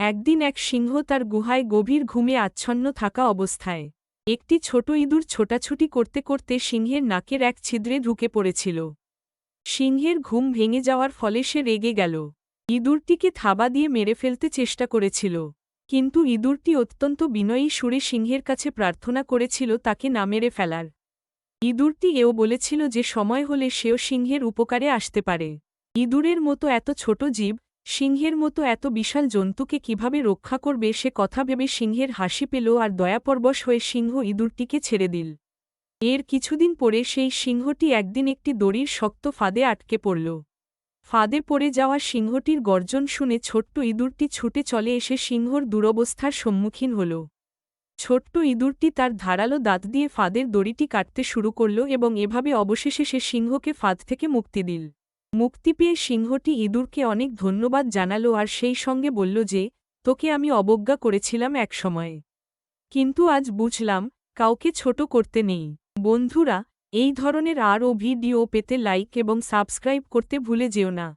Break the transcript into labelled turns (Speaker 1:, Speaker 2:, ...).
Speaker 1: একদিন এক সিংহ তার গুহায় গভীর ঘুমে আচ্ছন্ন থাকা অবস্থায়। একটি ছোট ইঁদুর ছোটাছুটি করতে করতে সিংহের নাকের এক ছিদ্রে ঢুকে পড়েছিল। সিংহের ঘুম ভেঙে যাওয়ার ফলে সে রেগে গেল। ইঁদুরটিকে থাবা দিয়ে মেরে ফেলতে চেষ্টা করেছিল। কিন্তু ইঁদুরটি অত্যন্ত বিনয়ী সুরে সিংহের কাছে প্রার্থনা করেছিল তাকে না মেরে ফেলার। ইঁদুরটি এও বলেছিল যে সময় হলে সেও সিংহের উপকারে আসতে পারে। ইঁদুরের মতো এত ছোট জীব সিংহের মতো এত বিশাল জন্তুকে কীভাবে রক্ষা করবে সে কথা ভেবে সিংহের হাসি পেল আর দয়াপরবশ হয়ে সিংহ ইঁদুরটিকে ছেড়ে দিল। এর কিছুদিন পরে সেই সিংহটি একদিন একটি দড়ির শক্ত ফাঁদে আটকে পড়ল। ফাঁদে পড়ে যাওয়া সিংহটির গর্জন শুনে ছোট্ট ইঁদুরটি ছুটে চলে এসে সিংহর দুরবস্থার সম্মুখীন হল। ছোট্ট ইঁদুরটি তার ধারালো দাঁত দিয়ে ফাঁদের দড়িটি কাটতে শুরু করল এবং এভাবে অবশেষে সে সিংহকে ফাঁদ থেকে মুক্তি দিল। মুক্তি পেয়ে সিংহটি ইঁদুরকে অনেক ধন্যবাদ জানালো আর সেই সঙ্গে বলল যে, তোকে আমি অবজ্ঞা করেছিলাম এক একসময়ে কিন্তু আজ বুঝলাম, কাউকে ছোট করতে নেই। বন্ধুরা, এই ধরনের আরও ভিডিও পেতে লাইক এবং সাবস্ক্রাইব করতে ভুলে যেও না।